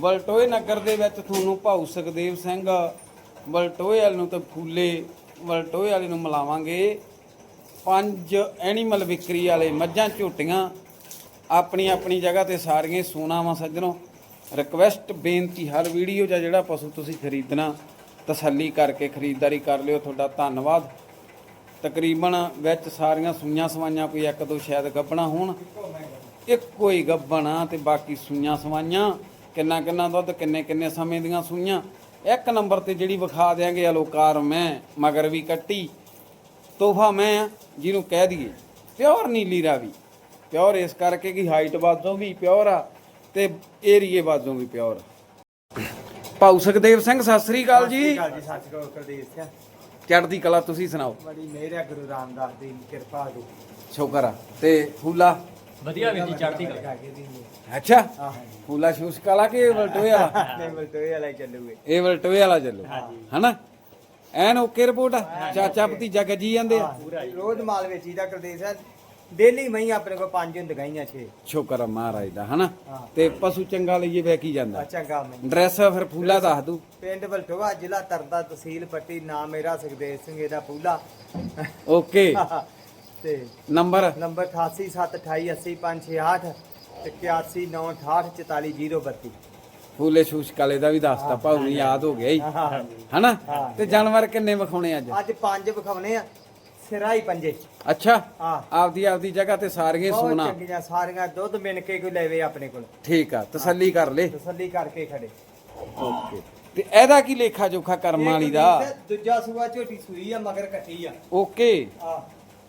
ਬਲਟੋਏ ਨਗਰ ਦੇ ਵਿੱਚ ਤੁਹਾਨੂੰ ਭਾਊ ਸੁਖਦੇਵ ਸਿੰਘ ਵਲਟੋਏ ਵਾਲੇ ਨੂੰ ਤੇ ਫੂਲੇ ਵਲਟੋਏ ਵਾਲੇ ਨੂੰ ਮਿਲਾਵਾਂਗੇ। ਪੰਜ ਐਨੀਮਲ ਵਿਕਰੀ ਵਾਲੇ ਮੱਝਾਂ, ਝੋਟੀਆਂ, ਆਪਣੀ ਆਪਣੀ ਜਗ੍ਹਾ ਤੇ ਸਾਰੀਆਂ ਸੋਨਾਵਾਂ ਸੱਜਣੋ। ਰਿਕਵੈਸਟ ਬੇਨਤੀ ਹਰ ਵੀਡੀਓ 'ਚ ਜਿਹੜਾ ਪਸ਼ੂ ਤੁਸੀਂ ਖਰੀਦਣਾ, ਤਸੱਲੀ ਕਰਕੇ ਖਰੀਦਦਾਰੀ ਕਰ ਲਿਓ। ਤੁਹਾਡਾ ਧੰਨਵਾਦ। ਤਕਰੀਬਨ ਵਿੱਚ ਸਾਰੀਆਂ ਸੂਈਆਂ ਸਵਾਈਆਂ ਕੋਈ ਇੱਕ ਦੋ ਸ਼ਾਇਦ ਗੱਬਣਾ ਹੋਣ। ਇੱਕੋ ਹੀ ਗੱਬਣਾ ਤੇ ਬਾਕੀ ਸੂਈਆਂ ਸਵਾਈਆਂ। ਕਿੰਨਾ ਕਿੰਨਾ ਦੁੱਧ ਕਿੰਨੇ ਕਿੰਨੇ ਸਮੇਂ ਦੀਆਂ ਸੂਈਆਂ। ਇੱਕ ਨੰਬਰ ਤੇ ਜਿਹੜੀ ਵਿਖਾ ਦਿਆਂਗੇ ਅਲੋਕਾਰ ਮੈਂ ਮਗਰ ਵੀ ਕੱਟੀ। ਤੋਹਫਾ ਮੈਂ ਆ, ਜਿਹਨੂੰ ਕਹਿ ਦਈਏ। ਪਿਓਰ ਨੀਲੀ ਰਾਵੀ। ਪਿਓਰ ਇਸ ਕਰਕੇ ਕਿ ਹਾਈਟ ਵਾਜੋਂ ਵੀ ਪਿਓਰ ਆ ਤੇ ਏਰੀਏ ਵਾਜੋਂ ਵੀ ਪਿਓਰ ਭਾਊ ਸੁਖਦੇਵ ਸਿੰਘ ਸਤਿ ਸ੍ਰੀ ਅਕਾਲ ਜੀ। ਸਤਿ ਸ਼੍ਰੀ ਅਕਾਲ ਜੀ ਸ਼੍ਰੀ ਅਕਾਲ ਕੁਲਦੀਪ ਸਿੰਘ। ਚੜ੍ਹਦੀ ਕਲਾ ਤੁਸੀਂ ਸੁਣਾਓ। ਬੜੀ ਮਿਹਰ ਹੈ ਗੁਰੂ ਰਾਮਦਾਸ ਦੀ ਕਿਰਪਾ ਦੀ ਸ਼ੁਕਰ ਆ। ਤੇ ਫੂਲਾ? ਵਧੀਆ ਵੀਰ ਜੀ ਚੜ੍ਹਦੀ ਕਲਾ। ਕੇ ਅੱਛਾ। ਫੂਲਾ ਸ਼ੂਸ ਕਾਲਾ ਕਿ ਵਲਟੋਏ ਵਾਲਾ? ਨਹੀਂ ਮਲਟੋਏ ਵਾਲਾ ਹੀ ਚੱਲੂਗੇ। ਇਹ ਵਲਟੋਏ ਵਾਲਾ ਚੱਲੋ। ਹਨਾ? ਐਨ ਓਕੇ ਰਿਪੋਰਟ ਆ? ਚਾਚਾ ਭਤੀਜਾ ਗੱਜੀ ਜਾਂਦੇ ਆ? ਰੋਜ਼ ਮਾਲ ਵੇਚੀਦਾ ਕੁਲਦੀਪ ਸਿੰਘ ਡੇਲੀ ਮਹੀਂ ਆਪਣੇ ਕੋਲ ਪੰਜ ਹੁੰਦੀਆਂ ਹੀ ਆ ਛੇ। ਸ਼ੁਕਰ ਆ ਮਹਾਰਾਜ ਦਾ ਹਨਾ? ਹਾਂ। ਤੇ ਪਸ਼ੂ ਚੰਗਾ ਲਈਏ ਵੇਖੀ ਜਾਂਦਾ? ਆ ਚੰਗਾ ਮੈਂ। ਡਰੈਸ ਫਿਰ ਫੂਲਾ ਦੱਸ ਦੂ। ਪਿੰਡ ਬਲਟੋਆ ਜ਼ਿਲ੍ਹਾ ਤਰਦਾ ਤਹਿਸੀਲ ਪੱਟੀ ਨਾਮ ਮੇਰਾ ਸੁਖਦੇਵ ਸਿੰਘ ਇਹਦਾ ਪੂਲਾ ਓਕੇ। ਤੇ ਨੰਬਰ? ਨੰਬਰ 8878280568 ਤੇ 8198844032 ਫੂਲੇ ਸ਼ੂਸ ਕਾਲੇ ਦਾ ਵੀ ਦੱਸਤਾ ਭਾਉ ਨੂੰ ਯਾਦ ਹੋ ਗਿਆ ਹੀ ਹਨਾ। ਤੇ ਜਾਨਵਰ ਕਿੰਨੇ ਵਿਖਾਉਣੇ ਅੱਜ? ਅੱਜ ਪੰਜ ਵਿਖਾਉਣੇ ਆ ਸਿਰਾਈ ਪੰਜੇ। ਅੱਛਾ। ਆਪਦੀ ਆਪਦੀ ਜਗ੍ਹਾ ਤੇ ਸਾਰੀਆਂ ਬਹੁਤ ਸੋਨਾ। ਚੰਗੀਆਂ ਸਾਰੀਆਂ ਦੁੱਧ ਮਿਣ ਕੇ ਕੋਈ ਲੈਵੇ ਆਪਣੇ ਕੋਲ। ਠੀਕ ਆ ਤਸੱਲੀ ਕਰ ਲੈ। ਤਸੱਲੀ ਕਰਕੇ ਖੜੇ। ਓਕੇ। ਤੇ ਇਹਦਾ ਕੀ ਲੇਖਾ ਜੋਖਾ ਕਰਮ ਵਾਲੀ ਦਾ? ਦੂਜਾ ਸੂਆ ਝੋਟੀ ਸੂਈ ਆ ਮਗਰ ਕੱਟੀ ਆ। ਓਕੇ। ਆ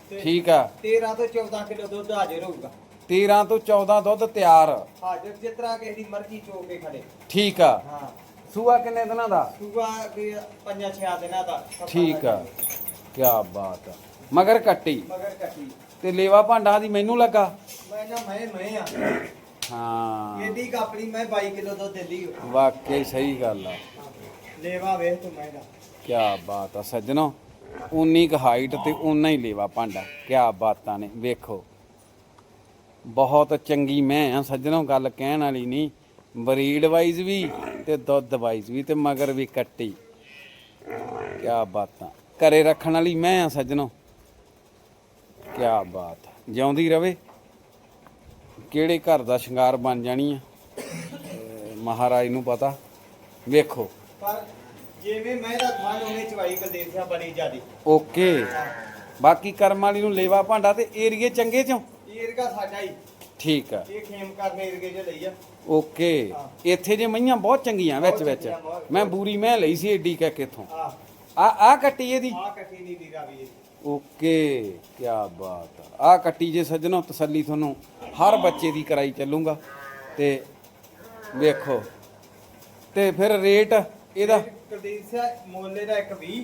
ਠੀਕ ਆ। 13 ਤੋਂ 14 ਕਿਲੋ ਦੁੱਧ ਹਾਜ਼ਰ ਹੋਊਗਾ 13 ਤੋਂ 14 ਦੁੱਧ ਤਿਆਰ। ਹਾਜ਼ਰ ਜਿਸ ਤਰ੍ਹਾਂ ਕਿਸੇ ਦੀ ਮਰਜ਼ੀ ਚੋ ਕੇ ਖੜੇ। ਠੀਕ ਆ। ਹਾਂ। ਸੂਆ ਕਿੰਨੇ ਦਿਨਾਂ ਦਾ? ਸੂਆ ਵੀ ਪੰਜਾਂ ਛਿਆ ਦਿਨਾਂ ਦਾ। ਠੀਕ ਆ। ਕੀ ਬਾਤ ਆ। ਮਗਰ ਕੱਟੀ। ਮਗਰ ਕੱਟੀ। ਤੇ ਲੇਵਾ ਭਾਂਡਾ ਦੀ ਮੈਨੂੰ ਲੱਗਾ? ਮੈਂ ਨਾ ਮੈਂ ਮੈਂ ਆ। ਹਾਂ। ਇਹਦੀ ਕਾਪੜੀ ਮੈਂ 22 ਕਿਲੋ ਦੁੱਧ ਦਿੰਦੀ ਵਾਕਈ ਸਹੀ ਗੱਲ ਆ। ਲੇਵਾ ਵੇਖ ਤੂੰ ਮੈਂ ਦਾ। ਕੀ ਬਾਤ ਆ। ਸੱਜਣੋ ਉਨੀ ਕੁ ਹਾਈਟ ਤੇ ਉਨਾ ਹੀ ਲੇਵਾ ਭਾਂਡਾ। ਕੀ ਬਾਤਾਂ ਨੇ, ਵੇਖੋ। ਬਹੁਤ ਚੰਗੀ ਮੈਂ ਆ, ਸੱਜਣੋ ਗੱਲ ਕਹਿਣ ਵਾਲੀ ਨਹੀਂ। ਬਰੀਡ ਵਾਈਜ਼ ਵੀ ਤੇ ਦੁੱਧ ਵਾਈਜ਼ ਵੀ ਤੇ ਮਗਰ ਵੀ ਕੱਟੀ। ਕੀ ਬਾਤਾਂ। ਘਰੇ ਰੱਖਣ ਵਾਲੀ ਮੈਂ ਆ, ਸੱਜਣੋ। ਕੀ ਬਾਤ। ਜਿਉਂਦੀ ਰਵੇ। ਕਿਹੜੇ ਘਰ ਦਾ ਸ਼ਿੰਗਾਰ ਬਣ ਜਾਣੀ ਆ? ਮਹਾਰਾਜ ਨੂੰ ਪਤਾ। ਵੇਖੋ। ਪਰ ਜਿਵੇਂ ਮੈਂ ਦਾ ਥਾਂ ਉਹਨੇ ਚਵਾਈ ਕੁਲਦੀਪ ਸਿੰਘ ਬੜੀ ਜਿਆਦੀ। ਓਕੇ। ਬਾਕੀ ਕਰਮ ਵਾਲੀ ਨੂੰ ਲੇਵਾ ਭਾਂਡਾ ਤੇ ਏਰੀਏ ਚੰਗੇ ਚੋਂ? ਏਰਗਾ ਸਾਡਾ ਹੀ। ਠੀਕ ਆ। ਇਹ ਖੇਮ ਕਰਨ ਏਰਗੇ ਚ ਲਈ ਆ। ਓਕੇ। ਇੱਥੇ ਜੇ ਮਈਆਂ ਬਹੁਤ ਚੰਗੀਆਂ ਵਿੱਚ ਵਿੱਚ। ਮੈਂ ਬੂਰੀ ਮੈਂ ਲਈ ਸੀ ਏਡੀ ਕਹਿ ਕਿਥੋਂ ਆ ਆ ਆ ਕੱਟੀ ਇਹਦੀ? ਆ ਕੱਟੀ ਨਹੀਂ ਦੀ ਰਾਵੀ ਓਕੇ ਕੀ ਬਾਤ ਆ। ਆ ਕੱਟੀ ਜੇ ਸੱਜਣੋ ਤਸੱਲੀ ਤੁਹਾਨੂੰ ਹਰ ਬੱਚੇ ਦੀ ਕਰਾਈ ਚੱਲੂਗਾ। ਤੇ ਵੇਖੋ। ਤੇ ਫਿਰ ਰੇਟ ਇਹਦਾ? ਕੁਲਦੀਪ ਸਿੰਘ ਮੋਲੇ ਦਾ ਇੱਕ 20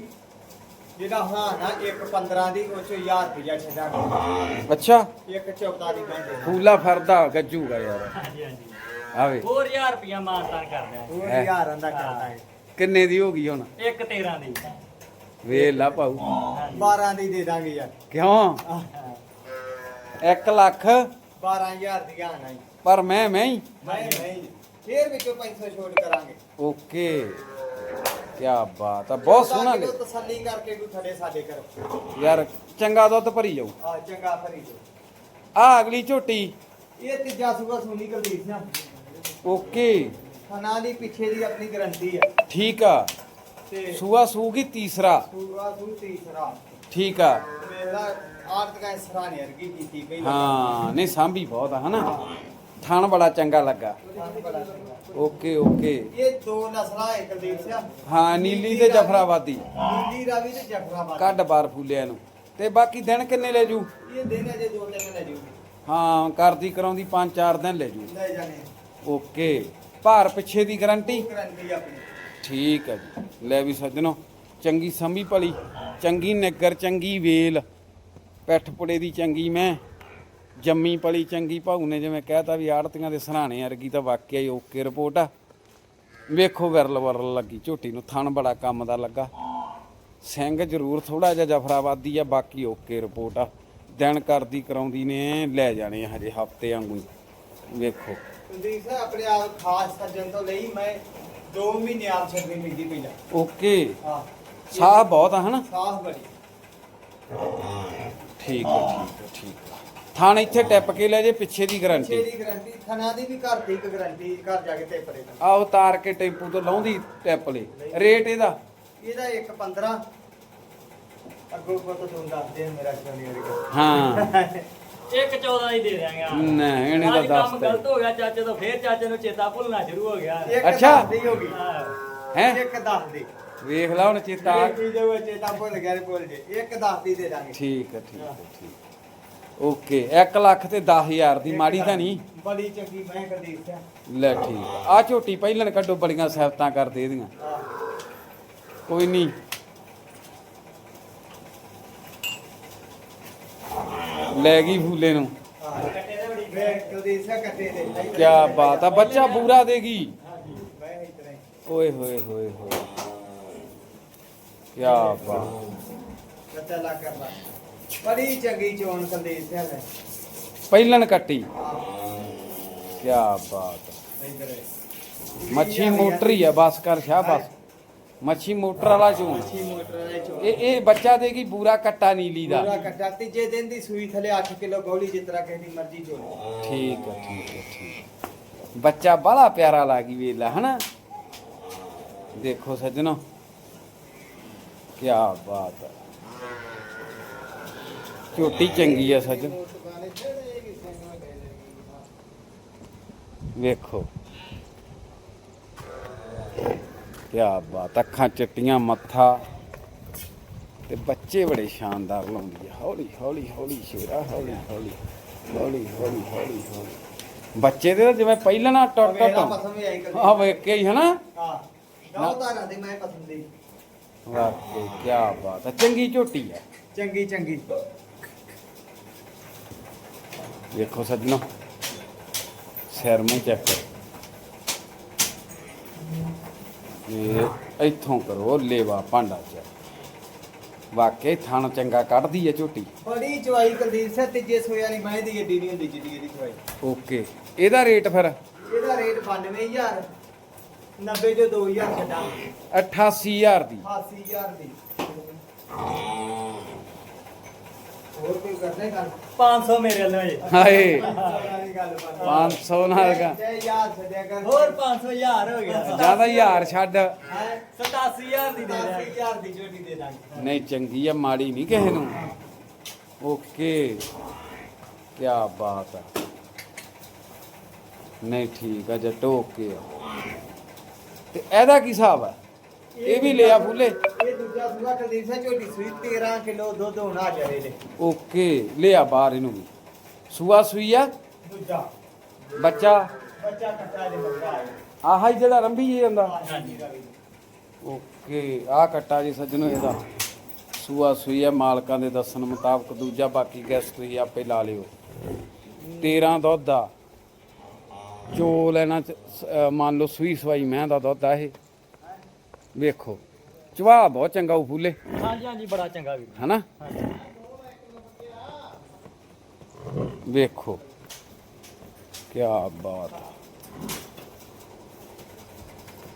ਜਿਹੜਾ ਹਾਂ ਨਾ ਇੱਕ 15 ਦੀ ਉਹ ਚ 1000 ਰੁਪਇਆ ਛੱਡਾ ਅੱਛਾ। ਇੱਕ 14 ਦੀ ਬੰਦੇ ਫੂਲਾ ਫਰਦਾ ਗੱਜੂਗਾ ਯਾਰ। ਹਾਂਜੀ ਹਾਂਜੀ। ਆਵੇ। ਹੋਰ 1000 ਰੁਪਿਆ ਮਾਨਤਾਨ ਕਰਦੇ ਆ ਉਹ ਹੈਂ। ਹਜ਼ਾਰਾਂ ਦਾ ਕਰਦਾ ਹੈ। ਕਿੰਨੇ ਦੀ ਹੋ ਗਈ ਹੁਣ? ਇੱਕ 13 ਦੀ। ਵੇਖ ਲਾ ਭਾਊ। 12 ਦੀ ਦੇ ਦਾਂਗੇ ਯਾਰ। ਕਿਉਂ? 1 ਲੱਖ। 12000 ਦੀ ਆਣਾ ਪਰ ਮੈਂ ਮੈਂ ਹੀ। ਮੈਂ ਨਹੀਂ ਫੇਰ ਵਿੱਚੋਂ 500 ਛੋਟ ਕਰਾਂਗੇ। ਓਕੇ। ਕੀ ਬਾਤ ਆ ਬਹੁਤ ਸੋਹਣਾ ਲੈ ਤਸੱਲੀ ਕਰਕੇ ਕੋਈ ਥੜੇ ਸਾਡੇ ਕਰੋ ਯਾਰ ਚੰਗਾ ਦੁੱਧ ਭਰੀ ਜਾਊ ਆ ਚੰਗਾ ਫਰੀ ਜੋ ਆ ਅਗਲੀ ਝੋਟੀ। ਇਹ ਤੀਜਾ ਸੂਆ ਸੁਣੀ ਕੁਲਦੀਪ ਸਿੰਘ। ਓਕੇ। ਖਾਣਾ ਦੀ ਪਿੱਛੇ ਦੀ ਆਪਣੀ ਗਰੰਟੀ ਆ। ਠੀਕ ਆ। ਤੇ ਸੂਆ ਸੂਗੀ ਤੀਸਰਾ। ਸੂਆ ਸੂ ਤੀਸਰਾ। ਠੀਕ ਆ। ਮੇਰਾ ਆਰਤ ਕਾ ਸਰਾਣੇ ਅਰਗੀ ਕੀਤੀ ਪਈ। ਹਾਂ ਨਹੀਂ ਸਾਂਭੀ ਬਹੁਤ ਆ ਹਨਾ? ਥਣ ਬੜਾ ਚੰਗਾ ਲੱਗਾ। Okay okay. ਇਹ ਦੋ ਨਸਲਾਂ ਹੈ ਕੁਲਦੀਪ ਸਿੰਘ। ਹਾਂ ਨੀਲੀ ਤੇ ਜਫਰਾਬਾਦੀ। ਨੀਲੀ ਰਾਵੀ ਤੇ ਜਫਰਾਬਾਦ। ਕੱਢ ਬਾਰ ਫੂਲਿਆਂ ਨੂੰ। ਤੇ ਬਾਕੀ ਦਿਨ ਕਿੰਨੇ ਲੈ ਜੂ? ਇਹ ਦਿਨ ਅਜੇ ਦੋ ਤਿੰਨ ਲੈ ਜੂਗੀ। ਹਾਂ ਕਰਦੀ ਕਰਾਉਂਦੀ 5-4 ਦਿਨ ਲੈ ਜੂ। ਲੈ ਜਾਣੇ। ਓਕੇ। ਭਾਰ ਪਿੱਛੇ ਦੀ ਗਾਰੰਟੀ? ਗਰੰਟੀ ਆਪਣੀ। ਠੀਕ ਹੈ ਜੀ। ਲੈ ਵੀ ਸੱਜਣੋ ਚੰਗੀ ਸੰਭੀ ਭਲੀ ਚੰਗੀ ਨਿੱਗਰ ਚੰਗੀ ਵੇਲ ਪੈਠ ਪੁੜੇ ਦੀ ਚੰਗੀ ਮੈਂ। ਜੰਮੀ ਪਲੀ ਚੰਗੀ ਭਾਊ ਨੇ ਜਿਵੇਂ ਕਹਿਤਾ ਵੀ ਆੜਤੀਆਂ ਦੇ ਸਰਾਣੇ ਵਰਗੀ ਤਾਂ ਵਾਕਿਆ ਹੀ ਓਕੇ ਰਿਪੋਰਟ ਆ। ਵੇਖੋ ਵਿਰਲ ਵਰਲ ਲੱਗੀ ਝੋਟੀ ਨੂੰ ਥਣ ਬੜਾ ਕੰਮ ਦਾ ਲੱਗਾ। ਸਿੰਘ ਜ਼ਰੂਰ ਥੋੜਾ ਜਿਹਾ ਜਫਰਾਬਾਦੀ ਆ ਬਾਕੀ ਓਕੇ ਰਿਪੋਰਟ ਆ। ਦਿਨ ਕਰਦੀ ਕਰਾਉਂਦੀ ਨੇ ਲੈ ਜਾਣੇ ਆ ਹਜੇ ਹਫ਼ਤੇ ਵਾਂਗੂ। ਵੇਖੋ। ਕੁਲਦੀਪ ਸਿੰਘ ਆਪਣੇ ਆਪ ਖਾਸ ਸੱਜਣ ਤੋਂ ਲਈ ਮੈਂ 2 ਮਹੀਨੇ ਆਪ ਛੱਡਣੀ ਮਿਲਦੀ ਪਹਿਲਾਂ ਓਕੇ। ਹਾਂ। ਸਾਹ ਬਹੁਤ ਆ ਹਨਾ? ਸਾਹ ਬੜੀ। ਠੀਕ ਹੈ ਠੀਕ ਹੈ ਠੀਕ ਹੈ ਥਾਣ ਇੱਥੇ ਟਿੱਪ ਕੇ ਲੈ ਜੇ ਪਿੱਛੇ ਦੀ ਗਾਰੰਟੀ। ਛੇ ਦੀ ਗਾਰੰਟੀ ਥਣਾ ਦੀ ਵੀ ਘਰ ਦੀ ਇੱਕ ਗਾਰੰਟੀ ਘਰ ਜਾ ਕੇ ਟੇਪਰੇ ਦਾ ਆ ਉਤਾਰ ਕੇ ਟੈਂਪੂ ਤੋਂ ਲਾਉਂਦੀ ਟਿੱਪ ਲੈ ਰੇਟ ਇਹਦਾ? ਇਹਦਾ ਇੱਕ 15 ਅੱਗੋਂ ਕੋ ਤਾਂ ਤੁਹਾਨੂੰ ਦੱਸ ਦੇ ਮੇਰਾ ਸ਼ਨੀ ਵਰਗਾ ਹਾਂ। ਇੱਕ 14 ਹੀ ਦੇ ਦਿਆਂਗੇ ਆ। ਨਾ ਇਹਨੇ ਤਾਂ ਅੱਜ ਦੱਸ ਕੰਮ ਤਾ ਗਲਤ ਹੋ ਗਿਆ ਚਾਚੇ ਤੋਂ ਫੇਰ ਚਾਚੇ ਨੂੰ ਚੇਤਾ ਭੁੱਲਣਾ ਸ਼ੁਰੂ ਹੋ ਗਿਆ। ਇੱਕ ਅੱਛਾ। ਦਸ ਦੀ ਹੋ ਗਈ। ਹਾਂ। ਹੈ? ਇੱਕ 10 ਦੀ। ਵੇਖ ਲਾ ਹੁਣ ਚੇਤਾ। ਆ- ਇੱਕ ਚੀਜ਼ ਉਹ ਚੇਤਾ ਭੁੱਲ ਗਿਆ ਤੇ ਭੁੱਲ ਜੇ। ਇੱਕ 10 ਦੀ ਦੇ ਦਾਂਗੇ। ਠੀਕ ਹੈ ਠੀਕ ਹੈ ਠੀਕ ਓਕੇ 1 ਲੱਖ ਤੇ 10000 ਦੀ ਮਾੜੀ ਤਾਂ ਨਹੀਂ। ਬੜੀ ਚੰਗੀ ਮੈਂ ਕਦੀ ਲੈ ਠੀਕ ਆ। ਝੋਟੀ ਪਹਿਲਣ ਕੱਢੋ ਬੜੀਆਂ ਸਹਿਬਤਾਂ ਕਰਦੇ ਇਹਦੀਆਂ। ਕੋਈ ਨਹੀਂ। ਲੈ ਗਈ ਫੂਲੇ ਨੂੰ। ਕੀ ਬਾਤ ਆ ਬੱਚਾ ਪੂਰਾ ਦੇਗੀ ਓਏ ਹੋਏ ਹੋਏ ਹੋਏ। ਕੀ ਬਾਤ। ਕੱਟਾ ਲਾ ਕਰ ਲਾ ਬੜੀ ਚੰਗੀ ਚੋਣ ਸੰਦੇਸ਼ ਲੈ। ਪਹਿਲਣ ਕੱਟੀ। ਹਾਂ। ਕੀ ਬਾਤ। ਇਧਰ ਮੱਛੀ ਮੋਟਰ ਹੀ ਆ ਬਸ ਕਰ ਸ਼ਾਹ ਬਸ ਮੱਛੀ ਮੋਟਰ ਵਾਲਾ ਚੋਂ ਮੱਛੀ ਮੋਟਰ ਦੇ ਚੋਣ। ਇਹ ਇਹ ਬੱਚਾ ਦੇਗੀ ਪੂਰਾ ਕੱਟਾ ਨੀਲੀ ਦਾ। ਪੂਰਾ ਕੱਟਾ। ਤੀਜੇ ਦਿਨ ਦੀ ਸੂਈ ਥਲੇ 8 ਕਿਲੋ ਗੋਲੀ ਜਿਸ ਤਰ੍ਹਾਂ ਕਿਸੇ ਦੀ ਮਰਜ਼ੀ ਚੋਣ। ਠੀਕ ਹੈ ਠੀਕ ਹੈ ਠੀਕ ਹੈ। ਬੱਚਾ ਬੜਾ ਪਿਆਰਾ ਲੱਗੀ ਵੇਲਾ ਹਨਾ? ਦੇਖੋ ਸੱਜਣੋ। ਕੀ ਬਾਤ ਹੈ ਝੋਟੀ ਚੰਗੀ ਆ ਸੱਜਣ। ਵੇਖੋ। ਕੀ ਬਾਤ ਅੱਖਾਂ ਚਿੱਟੀਆਂ ਮੱਥਾ। ਤੇ ਬੱਚੇ ਬੜੇ ਸ਼ਾਨਦਾਰ ਲਾਉਂਦੀ ਆ। ਹੌਲੀ ਹੌਲੀ ਹੌਲੀ ਸ਼ੇਰਾ ਹੌਲੀ ਹੌਲੀ ਹੌਲੀ ਹੌਲੀ ਹੌਲੀ ਹੌਲੀ। ਬੱਚੇ ਦੇ ਜਿਵੇਂ ਪਹਿਲਾਂ ਨਾ ਟੁੱਟ ਟੁੱਟ ਆ ਵੇਖ ਕੇ ਹੀ ਹਨਾ? ਹਾਂ। ਦੇ ਮੈਂ ਪਸੰਦ ਦੀ। ਵਾਕਈ ਕੀ ਬਾਤ ਚੰਗੀ ਝੋਟੀ ਹੈ ਚੰਗੀ ਚੰਗੀ। ਵੇਖੋ ਸੱਜਣੋ ਸਿਰ ਮੂੰਹ ਚੈੱਕ ਕਰੋ ਇਹ ਇੱਥੋਂ ਕਰੋ ਲੇਵਾ ਭਾਂਡਾ ਚ ਵਾਕਈ ਥਣ ਚੰਗਾ ਕੱਢਦੀ ਹੈ ਝੋਟੀ ਬੜੀ ਚਵਾਈ ਕੁਲਦੀਪ ਸਿੰਘ ਤੀਜੇ ਸੋਇਆ ਨਹੀਂ ਮੈਂ ਦੀ ਏਡੀ ਨਹੀਂ ਹੁੰਦੀ ਜਿੱਡੀ ਇਹਦੀ ਚਵਾਈ ਓਕੇ ਇਹਦਾ ਰੇਟ ਫਿਰ ਇਹਦਾ ਰੇਟ 92000 90 ਜੋ 2000 ਛੱਡਾਂ। 88000 ਦੀ। 80000 ਦੀ। ਹੋਰ ਕੋਈ ਕਰਨੇ ਗੱਲ। 500 ਮੇਰੇ ਵੱਲੋਂ ਜੀ। ਹਾਏ। ਵਾਲੀ ਗੱਲ ਬਣ 500 ਨਾਲ ਗਾ। ਜੈ ਯਾਰ ਛੱਡਿਆ ਕਰ। ਹੋਰ 500 ਹਜ਼ਾਰ ਹੋ ਗਿਆ। ਜ਼ਿਆਦਾ ਯਾਰ ਛੱਡ। ਹੈ? 87000 ਦੀ ਦੇ ਦਿਆਂਗੇ। 80000 ਦੀ ਜੋੜੀ ਦੇ ਦਾਂਗੇ। ਨਹੀਂ ਚੰਗੀ ਆ ਮਾੜੀ ਨਹੀਂ ਕਿਸੇ ਨੂੰ। ਓਕੇ। ਕੀ ਬਾਤ ਆ। ਨਹੀਂ ਠੀਕ ਆ ਜੱਟੋ ਓਕੇ ਆ। ਤੇ ਇਹਦਾ ਕੀ ਹਿਸਾਬ ਆ? ਇਹ ਵੀ ਲਿਆ ਫੁੱਲੇ। ਇਹ ਦੂਜਾ ਸੂਆ ਕੁਲਦੀਪ ਸਿੰਘ ਝੋਟੀ ਸੂਈ 13 ਕਿਲੋ ਦੁੱਧ ਹੋਣਾ ਜਾਰੇ ਦੇ ਓਕੇ ਲਿਆ ਬਾਹਰ ਇਹਨੂੰ ਵੀ। ਸੂਆ ਸੂਈ ਆ? ਦੂਜਾ। ਬੱਚਾ? ਬੱਚਾ ਕੱਟਾ ਦੇ ਬੱਚਾ ਹੈ ਆਹ ਹੀ ਜਿਹੜਾ ਰੰਭੀ ਜੇ ਜਾਂਦਾ। ਹਾਂਜੀ ਓਕੇ ਆ ਕੱਟਾ ਜੀ ਸੱਜਣੋ ਇਹਦਾ। ਸੂਆ ਸੂਈ ਆ ਮਾਲਕਾਂ ਦੇ ਦੱਸਣ ਮੁਤਾਬਕ ਦੂਜਾ ਬਾਕੀ ਗੈਸ ਤੁਸੀਂ ਆਪੇ ਲਾ ਲਿਓ। 13 ਦੁੱਧ ਆ। ਚੋ ਲੈਣਾ ਚ- ਸ- ਅਹ ਮੰਨ ਲਓ ਸੂਈ ਸਵਾਈ ਮੈਂ ਦਾ ਦੁੱਧ ਆ ਇਹ। ਵੇਖੋ। ਚਵਾ ਬਹੁਤ ਚੰਗਾ ਉਹ ਫੁੱਲੇ। ਹਾਂਜੀ ਹਾਂਜੀ ਬੜਾ ਚੰਗਾ ਵੀ ਹਨਾ? ਵੇਖੋ। ਕੀ ਬਾਤ।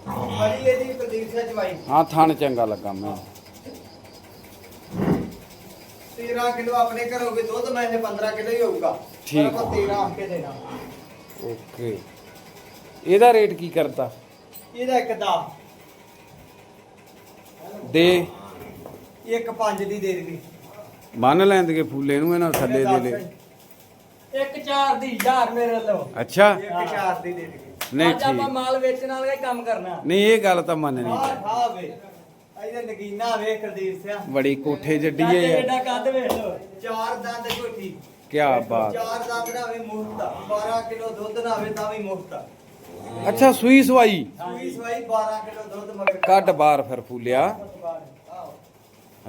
ਬੜੀ ਇਹਦੀ ਸਿੰਘ ਹਾਂ ਥਣ ਚੰਗਾ ਲੱਗਾ ਮੈਂ। 13 ਕਿਲੋ ਆਪਣੇ ਘਰੋਂ ਦੁੱਧ ਮੈਂ 15 ਕਿਲੋ ਹੀ ਹੋਊਗਾ। ਠੀਕ। ਆਪਾਂ 13 ਆ ਕੇ ਦੇਣਾ। ਓਕੇ। ਇਹਦਾ ਰੇਟ ਕੀ ਕਰਦਾ? ਇਹਦਾ ਇੱਕ ਦਾ। ਦੇ। ਇੱਕ ਪੰਜ ਦੀ ਦੇ ਦੇਗੀ ਬੰਨ ਲੈਂਦਗੇ ਫੁੱਲੇ ਨੂੰ ਇਹਨਾਂ ਥੱਲੇ ਦੇ ਲੈ ਇੱਕ 4 ਦੀ ਹਜ਼ਾਰ ਮੇਰੇ ਵੱਲੋਂ। ਅੱਛਾ। ਇੱਕ ਚਾਰ ਦੀ ਦੇ ਦੇਗੀ ਨਹੀਂ ਅੱਜ ਆਪਾਂ ਠੀਕ। ਮਾਲ ਵੇਚਣ ਵਾਲਾ ਹੀ ਕੰਮ ਕਰਨਾ। ਨਹੀਂ ਇਹ ਗੱਲ ਤਾਂ ਮੰਨਣੀ ਆਹ ਖਾ ਵੇ। ਇਹਦੇ ਨਗੀਨਾ ਵੇ ਕੁਲਦੀਪ ਸਿੰਘ ਬੜੀ ਕੋਠੇ ਜੱਡੀ ਹੈ ਯਾਰ। ਕੱਦ ਵੇਖ ਲਓ। ਚਾਰ ਦੰਦ ਝੋਟੀ ਕੀ ਬਾਤ। ਚਾਰ ਦੰਦ ਨਾ ਹੋਵੇ ਮੁਫਤ 12 ਕਿਲੋ ਦੁੱਧ ਨਾ ਹੋਵੇ ਤਾਂ ਵੀ ਮੁਫਤ ਅੱਛਾ ਸੂਈ ਸਵਾਈ। ਸੂਈ ਸਵਾਈ 12 ਕਿਲੋ ਦੁੱਧ ਮਗਰ। ਕੱਢ ਬਾਹਰ ਫਿਰ ਫੂਲਿਆ।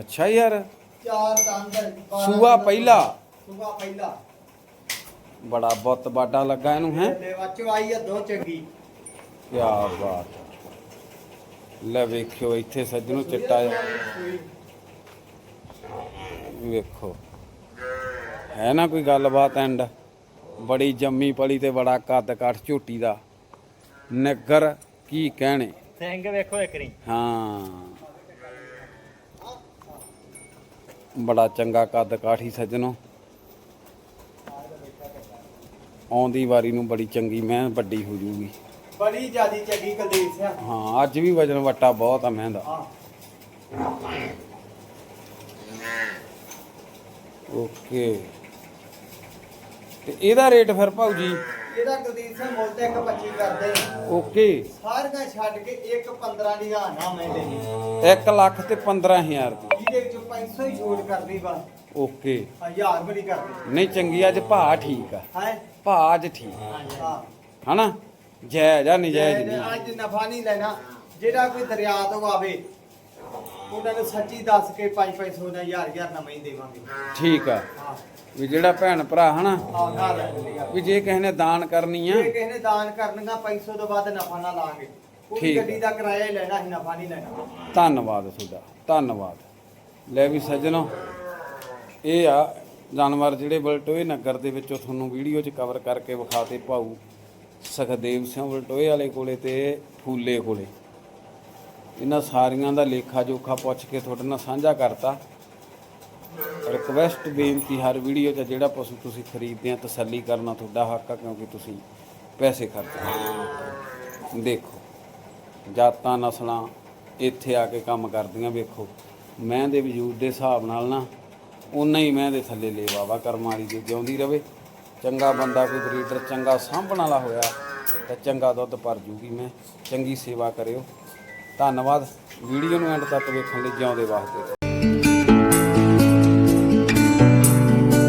ਅੱਛਾ ਯਾਰ। ਚਾਰ ਦੰਦ 12 ਸੂਆ ਪਹਿਲਾ। ਸੂਆ ਪਹਿਲਾ। ਬੜਾ ਬੁੱਤ ਬਾਡਾ ਲੱਗਾ ਇਹਨੂੰ ਹੈ? ਦੇਵਾ ਚਵਾਈ ਆ ਦੋ ਚੰਗੀ। ਕੀ ਬਾਤ ਲੈ ਵੇਖਿਓ ਇੱਥੇ ਸੱਜਣੋ ਚਿੱਟਾ ਜਿਹਾ। ਵੇਖੋ। ਹੈ ਨਾ ਕੋਈ ਗੱਲਬਾਤ ਐਂਡ? ਬੜੀ ਜੰਮੀ ਪਲੀ ਤੇ ਬੜਾ ਕੱਦ ਕਾਠ ਝੋਟੀ ਦਾ। ਨਗਰ ਕੀ ਕਹਿਣੇ? ਸਿੰਘ ਵੇਖੋ ਇੱਕ ਰੀ ਹਾਂ। ਬੜਾ ਚੰਗਾ ਕੱਦ ਕਾਠੀ ਸੱਜਣੋ। ਆਉਂਦੀ ਵਾਰੀ ਨੂੰ ਬੜੀ ਚੰਗੀ ਮੈਂ ਵੱਡੀ ਹੋ ਜੂਗੀ। ਬੜੀ ਜਿਆਦੀ ਚੰਗੀ ਕੁਲਦੀਪ ਸਿੰਘ। ਹਾਂ ਅੱਜ ਵੀ ਵਜਨ ਵਟਾ ਬਹੁਤ ਆ ਮੈਂ ਦਾ ਓਕੇ। ਤੇ ਇਹਦਾ ਰੇਟ ਫਿਰ ਭਾਊ ਜੀ? ਇਹਦਾ ਕੁਲਦੀਪ ਮੁੱਲ ਤੇ ਇੱਕ 25 ਕਰਦੇ। ਓਕੇ। ਸਾਰੀਆਂ ਛੱਡ ਕੇ ਇੱਕ 15 ਦੀ ਹਾਨਾ ਮੈਂ ਦੇਣੀ 1 ਲੱਖ ਤੇ 15000 ਦੀ। ਜਿਹਦੇ 500 ਹੀ ਛੋਟ ਕਰਦੀ ਬਸ। ਓਕੇ। ਹਜ਼ਾਰ ਬੜੀ ਕਰਦੀ ਨਹੀਂ ਚੰਗੀ ਅੱਜ ਭਾ ਠੀਕ ਆ। ਹੈ? ਭਾ ਅੱਜ ਠੀਕ ਹਾਂ। ਹਨਾ? ਜਾਇਜ਼ ਆ ਨਜਾਇਜ਼ ਜੇ ਨਹੀਂ ਅੱਜ ਨਫਾ ਨਹੀਂ ਲੈਣਾ। ਜਿਹੜਾ ਕੋਈ ਦਰਿਆ ਤੋਂ ਆਵੇ ਉਹਨਾਂ ਨੂੰ ਸੱਚੀ ਦੱਸ ਕੇ 5-500 ਦਾ ਹਜ਼ਾਰ ਹਜ਼ਾਰ ਨਾ ਮੈਂ ਹੀ ਦੇਵਾਂਗੇ। ਠੀਕ ਆ। ਹਾਂ। ਵੀ ਜਿਹੜਾ ਭੈਣ ਭਰਾ ਹਨਾ? ਹਾਂ ਨਾ ਲੈਂਦੇ ਵੀ ਜੇ ਕਿਸੇ ਨੇ ਦਾਨ ਕਰਨੀ ਆ। ਜੇ ਕਿਸੇ ਨੇ ਦਾਨ ਕਰਨਗਾ 500 ਤੋਂ ਵੱਧ ਨਫਾ ਨਾ ਲਾਂਗੇ। ਉਹ ਠੀਕ ਆ। ਗੱਡੀ ਦਾ ਕਿਰਾਇਆ ਹੀ ਲੈਣਾ ਸੀ ਨਫਾ ਨਹੀਂ ਲੈਣਾ। ਧੰਨਵਾਦ ਤੁਹਾਡਾ ਧੰਨਵਾਦ। ਲੈ ਵੀ ਸੱਜਣੋ, ਇਹ ਆ ਜਾਨਵਰ ਜਿਹੜੇ ਬਲਟੋਏ ਨਗਰ ਦੇ ਵਿੱਚੋਂ ਤੁਹਾਨੂੰ ਵੀਡੀਓ 'ਚ ਕਵਰ ਕਰਕੇ ਵਿਖਾਤੇ ਭਾਊ ਸਖਦੇਵ ਸਿੰਘ ਬਲਟੋਏ ਵਾਲੇ ਕੋਲੇ ਤੇ ਫੂਲੇ ਕੋਲੇ। ਇਹਨਾਂ ਸਾਰੀਆਂ ਦਾ ਲੇਖਾ ਜੋਖਾ ਪੁੱਛ ਕੇ ਤੁਹਾਡੇ ਨਾਲ ਸਾਂਝਾ ਕਰਤਾ। ਰਿਕਵੈਸਟ ਬੇਨਤੀ, ਹਰ ਵੀਡੀਓ 'ਚ ਜਿਹੜਾ ਪਸ਼ੂ ਤੁਸੀਂ ਖਰੀਦਦੇ ਆ, ਤਸੱਲੀ ਕਰਨਾ ਤੁਹਾਡਾ ਹੱਕ ਆ, ਕਿਉਂਕਿ ਤੁਸੀਂ ਪੈਸੇ ਖਰਚਦੇ ਦੇਖੋ, ਜਾਤਾਂ ਨਸਲਾਂ ਇੱਥੇ ਆ ਕੇ ਕੰਮ ਕਰਦੀਆਂ, ਵੇਖੋ। ਮੈਂ ਦੇ ਵਜੂਦ ਦੇ ਹਿਸਾਬ ਨਾਲ ਨਾ ਉਨਾ ਹੀ ਮੈਂ ਦੇ ਥੱਲੇ ਲੇਵਾਵਾ ਕਰਮ ਵਾਲੀ ਜੇ ਜਿਉਂਦੀ ਰਵੇ। ਚੰਗਾ ਬੰਦਾ ਕੋਈ ਬਰੀਡਰ ਚੰਗਾ ਸਾਂਭਣ ਵਾਲਾ ਹੋਇਆ, ਤਾਂ ਚੰਗਾ ਦੁੱਧ ਪਰ ਜੂਗੀ ਮੈਂ। ਚੰਗੀ ਸੇਵਾ ਕਰਿਓ। ਧੰਨਵਾਦ। ਵੀਡੀਓ ਨੂੰ ਐਂਡ ਤੱਕ ਵੇਖਣ ਲਈ ਜਿਉਂਦੇ ਵਾਸਤੇ।